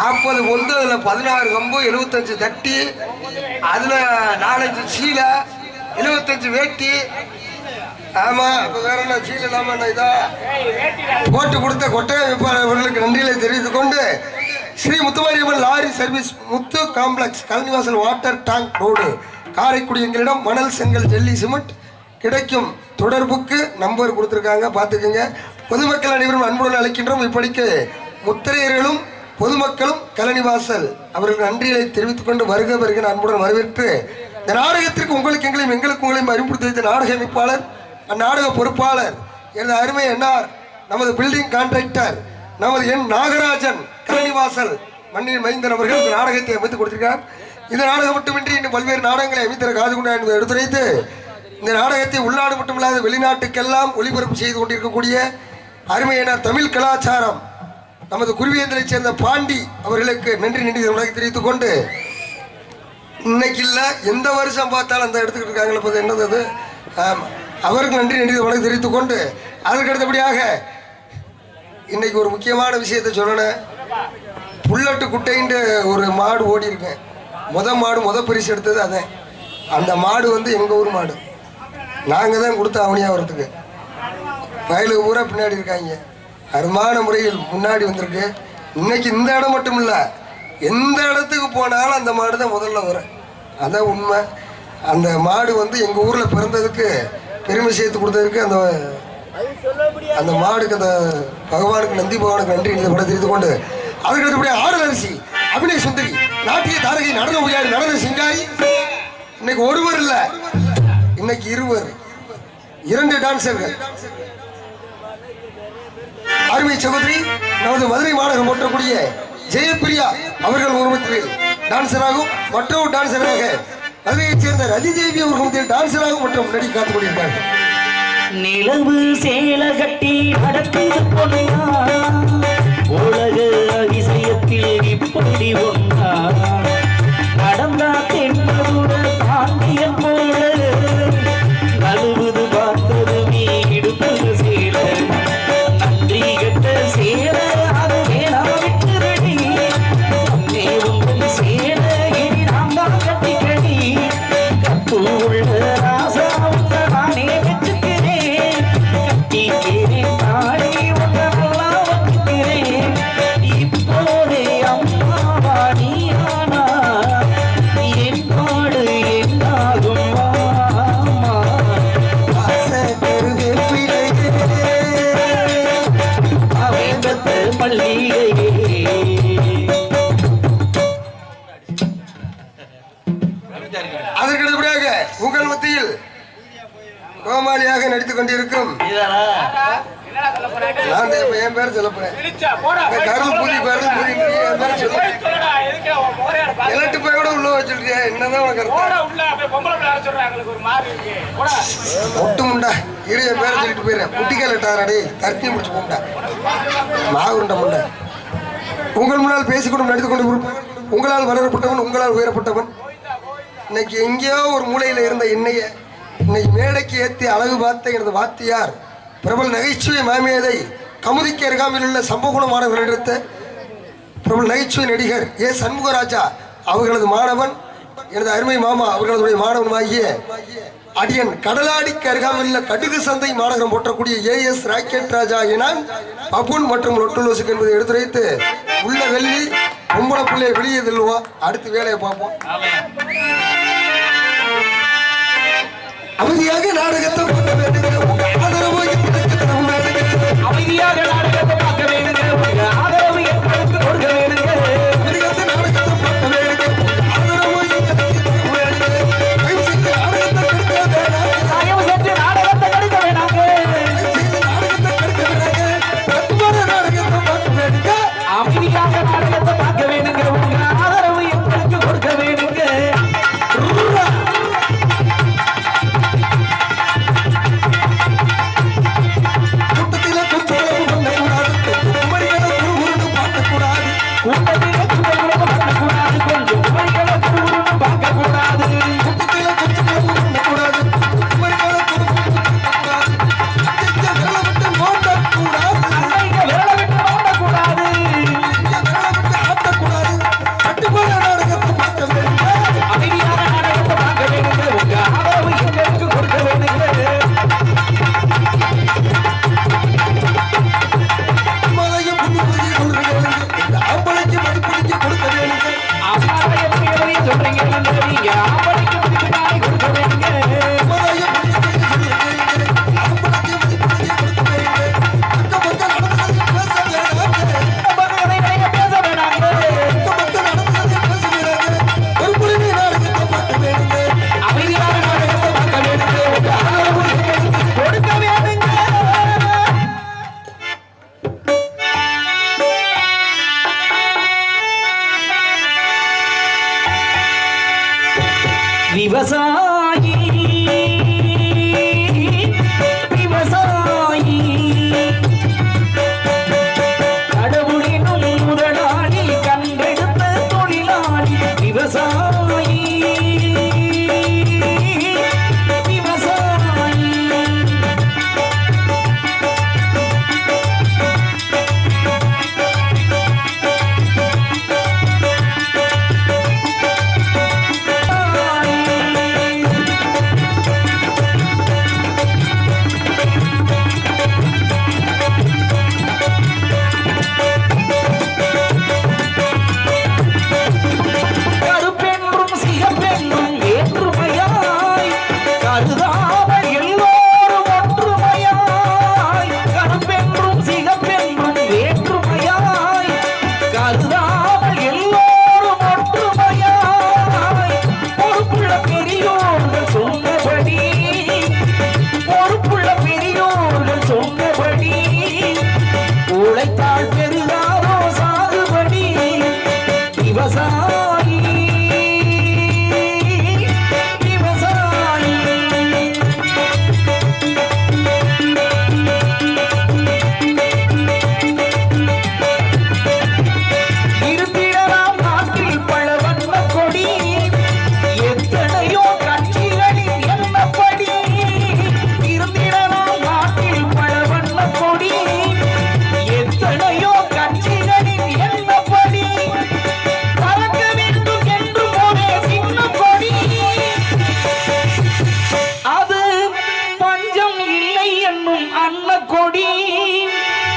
நாற்பது பொந்து அதில் பதினாறு கம்பு எழுபத்தஞ்சு தட்டி அதில் நாலஞ்சு சீலை எழுபத்தஞ்சு வேட்டி. ஆமா இப்போ வேற என்ன சீலை இல்லாமல் என்ன இதா? போட்டு கொடுத்த கொட்டகை விற்பவர்களுக்கு நன்றிகளை தெரிவித்துக் கொண்டு Shri Muthumariamman lorry service Muthu complex Kalnivasal water tank road Karaikudi எங்களிடம் மணல் செங்கல் ஜெல்லி சிமெண்ட் கிடைக்கும். தொடர்புக்கு நம்பர் கொடுத்துருக்காங்க பார்த்துக்குங்க. பொதுமக்கள் அனைவரும் அன்புடன் அழைக்கின்றோம். இப்படிக்கு முத்திரையர்களும் பொதுமக்களும் கலனிவாசல் அவர்கள் நன்றிகளை தெரிவித்துக் கொண்டு வருக வருகிற அன்புடன் வரவேற்று இந்த நாடகத்திற்கு உங்களுக்கு எங்களையும் எங்களுக்கு உங்களையும் அறிமுகப்படுத்தி வைத்த நாடக அமைப்பாளர் அந்நாடக பொறுப்பாளர் எனது அருமை என்னார் நமது பில்டிங் கான்ட்ராக்டர் நமது என் நாகராஜன் கலனிவாசல் மண்ணின் மைந்தன் அவர்கள் இந்த நாடகத்தை அமைத்து கொடுத்திருக்கார் இந்த நாடகம் மட்டுமின்றி இன்னும் பல்வேறு நாடகங்களை அமைத்திர காது கொண்டா என்பதை எடுத்துரைத்து இந்த நாடகத்தை உள்நாடு மட்டுமில்லாத வெளிநாட்டுக்கெல்லாம் ஒளிபரப்பு செய்து கொண்டிருக்கக்கூடிய அருமையான தமிழ் கலாச்சாரம் நமது குருவியந்திரைச் சேர்ந்த பாண்டி அவர்களுக்கு நன்றி நன்றி உலகை தெரிவித்துக் கொண்டு இன்னைக்கு இல்லை எந்த வருஷம் பார்த்தாலும் அந்த எடுத்துக்கிட்டு இருக்காங்களே பார்த்து என்னது அது? அவருக்கு நன்றி நன்றி வணக்கம் தெரிவித்துக் கொண்டு அதற்கு அடுத்தபடியாக இன்னைக்கு ஒரு முக்கியமான விஷயத்தை சொல்லணும். புல்லட்டு குட்டைன்ற ஒரு மாடு ஓடி இருக்கேன் முத மாடு முத பரிசு எடுத்தது அதே அந்த மாடு வந்து எங்கள் ஊர் மாடு. நாங்கள் தான் கொடுத்த அவனியாவரத்துக்கு வயலுக்கு பூரா பின்னாடி இருக்காங்க. அருமான முறையில் முன்னாடி வந்திருக்கு. இன்னைக்கு இந்த இடம் மட்டும் இல்லை எந்த இடத்துக்கு போனாலும் அந்த மாடு தான் முதல்ல வரும். அதான் உண்மை. அந்த மாடு வந்து எங்கள் ஊரில் பிறந்ததுக்கு பெருமை சேர்த்து கொடுத்ததுக்கு அந்த அந்த மாடுக்கு அந்த பகவானுக்கு நந்தி பகவானுக்கு நன்றி இந்த படம் தெரிந்து கொண்டு. அதுக்கு அடுத்தபடியா ஆடல் அரிசி. அபிநய சுந்தரி நாட்டிய தாரகை நடன உயாரி நடன சிங்காரி இன்னைக்கு ஒருவர் இல்லை இன்னைக்கு இருவர். இரண்டு டான்சர்கள் அருமை சகோதரி நமது மதுரை மாநகரம் போற்றக்கூடிய ஜெயப்பிரியா அவர்கள் உருவத்தில் டான்சராகவும் மற்றொரு டான்சராக மதுரையைச் சேர்ந்த ரதிதேவி அவர்கள் மத்தியில் டான்சராகவும் மற்றும் நடி காத்துக் கொண்டிருக்கிறார்கள். நிலவு சேல கட்டி நடக்குது பொண்ணா உலக அதிசயத்தில் இப்படி ஒன்றா அதற்கு அடுத்தபடியாக உங்கள் மத்தியில் கோமாளியாக நடித்துக் கொண்டிருக்கும் நான் என் பேர் சொல்ல போறேன். கருள் பூதி நீ என் பேர் சொல்ல எலட்டு போய் கூட உள்ள வச்சிருக்கிய என்னதான் உனக்கு ஒட்டு முண்டா. இரு என் பேரை சொல்லிட்டு போயிடுறேன் முட்டிக்கால் எட்டாரடி தர்த்தி முடிச்சு போண்டா மாவுண்ட முண்டா. உங்கள் முன்னால் பேசிக்கொண்டும் நடித்துக் கொண்டு உங்களால் வளரப்பட்டவன் உங்களால் உயரப்பட்டவன். இன்னைக்கு எங்கேயோ ஒரு மூலையில் இருந்த என்னைய இன்னைக்கு மேடைக்கு ஏற்றி அழகு பார்த்த எனது வாத்தியார் பிரபல நகைச்சுவை மாமியதை கமுதிக்கு அருகாமையில் உள்ள சம்பகுணம் மாணவர்களிடத்த பிரபல நகைச்சுவை நடிகர் ஏ. சண்முகராஜா அவர்களது மாணவன் எனது அருமை மாமா அவர்களது ஆகிய அடியன் கடலாடிக்கு அருகாமையில் உள்ள கடுகு சந்தை மாநகரம் போற்றக்கூடிய ஏ எஸ் ராக்கெட் ராஜா என பப்புன் மற்றும் லொட்டுலோசுக்கு என்பதை எடுத்துரைத்து உள்ள வெள்ளி பொம்பளை பிள்ளைய வெளியே தள்ளுவோம் அடுத்து வேலையை பார்ப்போம். அமைதியாக நாடகத்தை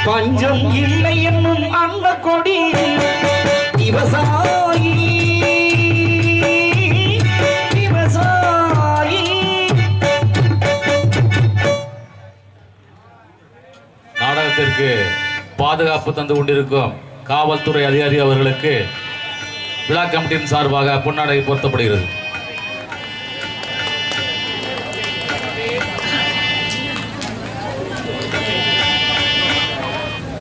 பஞ்சம் இல்லை என்னும் அந்த கொடி விவசாயி நாடகத்திற்கு பாதுகாப்பு தந்து கொண்டிருக்கும் காவல்துறை அதிகாரி அவர்களுக்கு விழா கமிட்டியின் சார்பாக புன்னாடை பொருத்தப்படுகிறது.